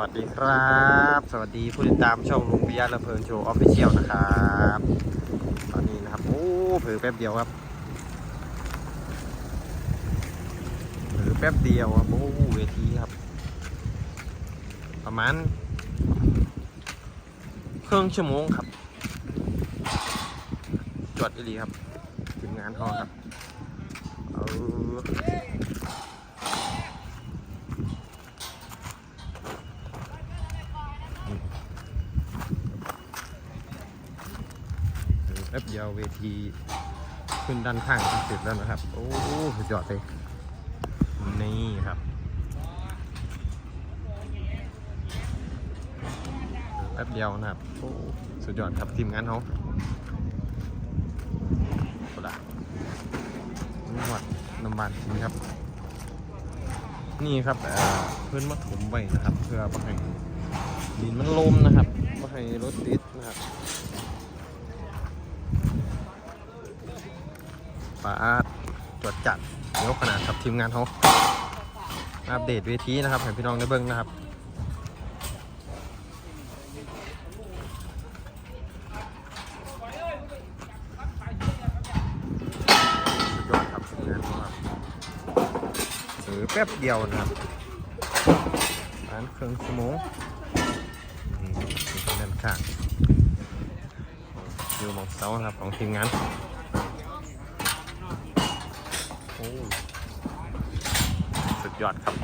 วัสดีครับ สวัสดีผู้ติดตามช่องลุงปิยะระเพลินโชว์ออฟฟิเชียลนะครับ ตอนนี้นะครับ โอ้เผือแป๊บเดียวครับเผือแป๊บเดียวครับโอ้เวทีครับ ประมาณเครึ่องชั่วโมงครับ จวดอีหลีครับทีมงานเขาครับ เอา แป๊บเดียวเวทีขึ้นด้านข้างเสร็จแล้วนะครับ โอ้สุดยอดเลย นี่ครับแป๊บเดียวนะครับ โอ้สุดยอดครับทีมงานเขาโคตรนวดน้ำมันจริงครับ นี่ครับเอ่เพื่อนมาถมไว้นะครับ เพื่อไม่ให้ดินมันลมนะครับม่ให้รถติดนะครับ ปาดตรวจจัดเดี๋ยวขนาดกับทีมงานเขาอัปเดตเวทีนะครับให้พี่น้องได้เบิ้งนะครับสุดยอดครับทีมงานเขาครับหรือแป๊บเดียวนะครับร้านเครื่องสมงนี่อยู่ด้านข้างอยู่หมองเสาครับของทีมงาน โอ้สุ ดยอดครับ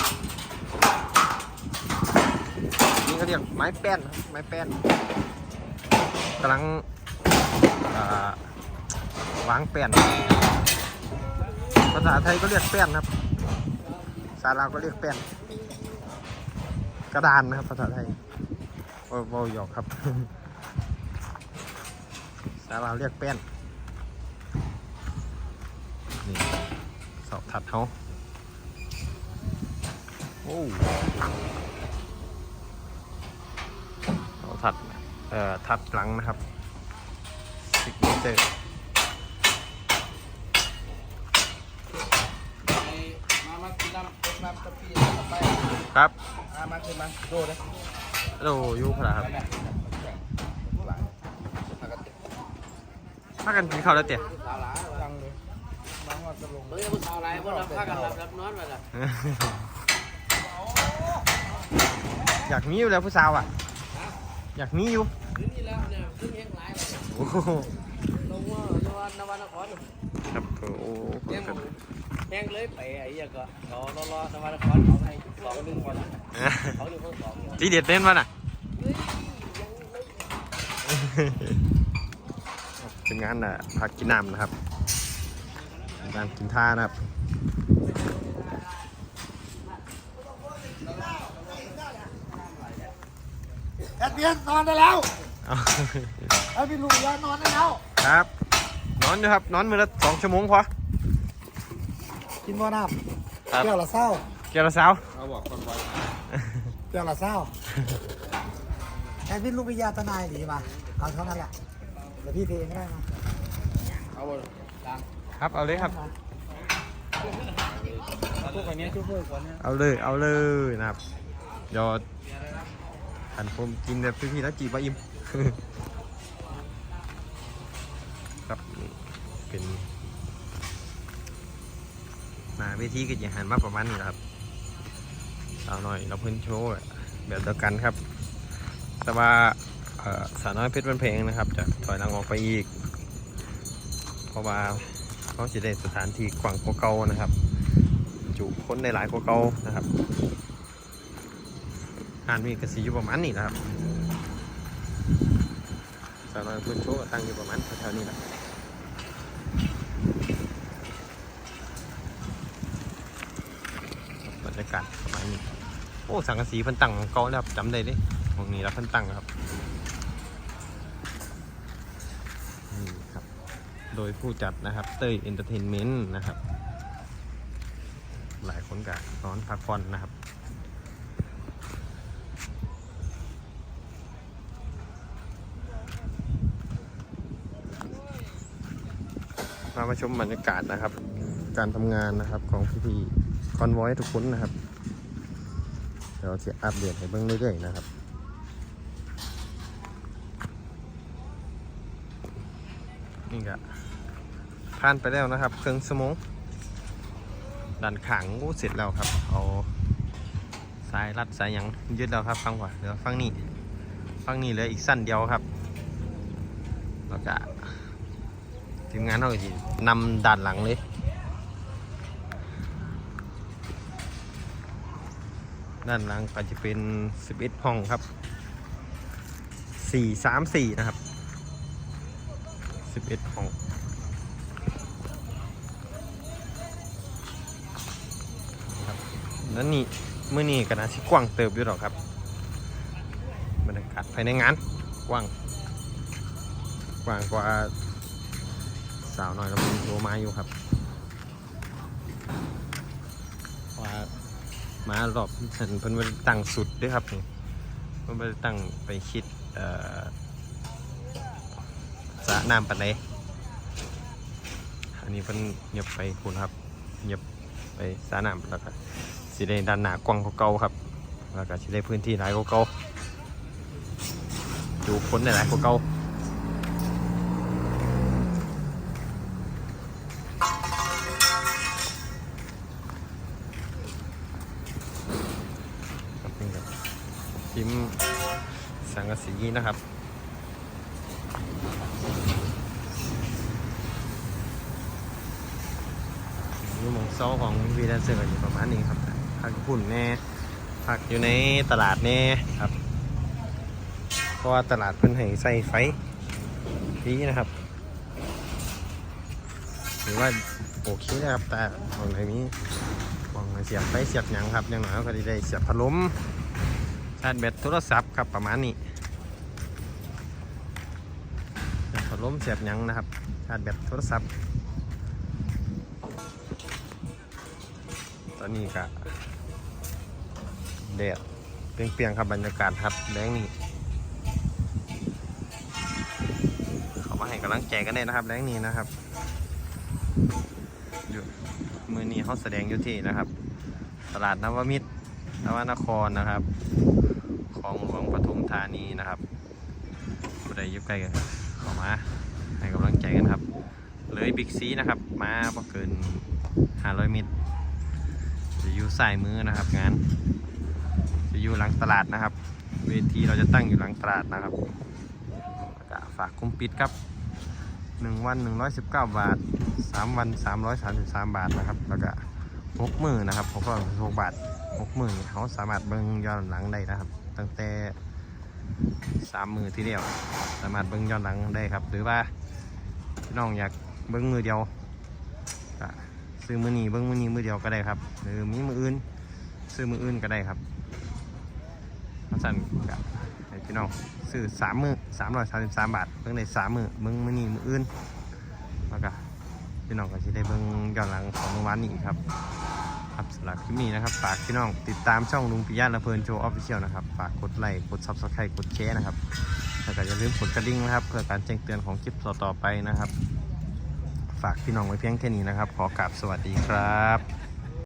นี่เขาเรียกไม้แป้นไม้แป้นกำลังวางแป้นภาษาไทยก็เรียกแป้นครับภาษาลาวก็เรียกแป้นกระดานนะครับภาษาไทยว่าเว่าหยอกครับภาษาลาวเรียกแป้นนี่เสาถัดเขา อ้เสาถัดเอ่อถัดหลังนะครับซิกเนเจอร์มามากินน้ำรดน้ำกะปิไปครับมามาขึ้นมาโดดเลยโอ้ยูพละครับพากันกินข้าวแล้วเตี๋ยสาวหลาจังเลยมาว่าจะลงเฮ้ยมันเอาอะไรพวกเราพากันรับรับนอนมาละ อยากมีอยู่แล้วผู้สาวอะ อยากมีอยู่ขึ้นนี่แล้วเนี่ยขึ้นแห้งหลายโอ้โหลงว่าลงว่านวันนครครับโอ้โหแห้งแห้งเลยไปไอ้ยังก็รอรอรอนวันนครเขาให้สองหนึ่งคนเขาหนึ่งคนสองทีเด็ดเต้นมาน่ะเป็นงานอะพักกินน้ำนะครับงานกินท่านะครับ แอดเบียนนอนได้แล้วเอาไอ้พี่ลุงยานอนได้แล้ว ครับ นอนอยู่ครับ นอนมือละสองชั่วโมงพอ กินบ่อน้ครับำเปรี้ยวละเศร้าเกี่ยวกับสาวเปรี้ยวละเศร้าแอดพี่ลุงวิทยาทนายหนีมาเอาเท่านั้นแหละเดี๋ยวพี่เพลงก็ได้มาเอาบ่ดังครับ เอาเลยครับ พวกอันนี้ช่วยเพื่อนคนนี้เอาเลย เอาเลยนะครับ เดี๋ยว ขันผมกินแบบพี่ๆแล้วจีบว่าอิ่มครับเป็นหนาเวทีก็จะหันมาประมาณนี้ครับสาวน้อยเราเพิ่นโชว์แบบเดียวกันครับ แต่ว่าสาวน้อยเพชรบันเพลงนะครับ จะถอยหลังออกไปอีก เพราะว่าเขาจะได้สถานที่กว้างกว่าเก่านะครับ จุคนได้หลายกว่าเก่านะครับ งานมีกระสีอยู่ประมาณนี้นะครับสาวน้อยเพิ่นโชว์ก็ตั้งอยู่ประมาณแถวๆนี้แหละบรรยากาศประมาณนี้โอ้สังกะสีพันตั้งของเก่าแล้วครับจำได้ดิตรงนี้แล้วพันตั้งครับนี่ครับ โดยผู้จัดนะครับเต้ยเอนเตอร์เทนเมนต์นะครับ หลายคนกับนอนพักผ่อนนะครับามาชมบรรยากาศนะครับ การทำงานนะครับของพี่ๆคอนวอยทุกคนนะครับเดี๋ยวจะอัปเดตให้เบิ่งเรื่อยๆนะครับนี่ก็ผ่านไปแล้วนะครับ เครื่องสมงดันขังกูเสร็จแล้วครับ เอาสายรัดสายยังยึดแล้วครับฟังว่าเดี๋ยวฟังนี่ฟังนี่เหลืออีกสั้นเดียวครับ แล้วก็ ทีมงานเขาก็สินำด้านหลังเลยด้านหลังก็จะเป็น 11 ห้องครับ 434 นะครับ 11 ห้องครับแล้วนี่เมื่อนี้ก็น่าสิกว้างเติบอยู่หรอกครับบรรยากาศภายในงานกว้างกว้างกว่าาวหน้อยแล้วมีโทรมาอยู่ครับว่ามารอบฉันเพิ่นไปตั้งสุดด้วยครับนี่เพิ่นไปตั้งไปคิดสะน้ำปันไดอันนี้เพิ่นเหยียบไปคุณครับเหยียบไปสะน้ำแล้วก็สิได้ด้านหน้ากว้างเก่าครับ แล้วก็สิได้พื้นที่หลายกว่าเก่าดูคนได้หลายเก่า สังกะสีนะครับ อยู่หมองเซาของวีดนเซอร์อยู่ประมาณนี้ครับพักพุ่นแน่พักอยู่ในตลาดแน่ครับเพราะว่าตลาดเพิ่นให้ใส่ไฟดีนะครับถือว่าโอเคนะครับ แต่ของไทยนี้มองเสียบไปเสียบหยังครับอย่างน้อยก็ได้เสียบพัดลมชาร์จแบตโทรศัพท์ ครับประมาณนี้เสียบพัดล้มเสียบยังนะครับชาร์จแบตโทรศัพท์ ตอนนี้ก็แดดเปรียงๆครับบรรยากาศครับแดงนี่เขามาให้กำลังใจกันได้นะครับแดงนี้นะครับอยู่มือนี้เขาแสดงอยู่ที่นะครับ ตลาดนวมิตรนวนครนะครับ ของหลวงปทุมธานีนะครับผู้ใดยุ่ใกล้กันข้ามาให้กำลังใจกันครับ เลยบิ๊กซีนะครับ มาบ่เกิน 500เมตรจะอยู่สายมือนะครับงานจะอยู่หลังตลาดนะครับ เวทีเราจะตั้งอยู่หลังตลาดนะครับก็ฝากคุมปิดครับ 1 วัน 119 บาท 3 วัน 333 บาทนะครับ แล้วก็หกมือนะครับหกร้อยหกบาทหกมือนี่เขาสามารถเบิ่งย้อนหลังได้นะครับ ตั้งแต่สามมือที่เดียวสามารถเบิ่งย้อนหลังได้ครับ หรือว่าพี่น้องอยากเบิ่งมือเดียวซื้อมือนี้เบิ่งมือนี้มือเดียวก็ได้ครับ หรือมีมืออื่น ซื้อมืออื่นก็ได้ครับเพราะฉะนั้นก็ให้พี่น้องซื้อสามมือสามร้อยสามสิบสามบาทเบิ่งได้สามมือเบิ่งมือนี้มืออื่นแล้วก็พี่น้องก็จะได้เบิ่งย้อนหลังของเมื่อวานนี้ครับ ครับสำหรับคลิปนี้นะครับ ฝากพี่น้องติดตามช่องลุงปิยะละเพลินโชว์ออฟฟิเชียลนะครับ ฝากกดไลค์ กดซับสไครต์กดแชร์นะครับ แล้วก็อย่าลืมกดกระดิ่งนะครับ เพื่อการแจ้งเตือนของคลิปต่อๆไปนะครับ ฝากพี่น้องไว้เพียงแค่นี้นะครับ ขอกราบสวัสดีครับ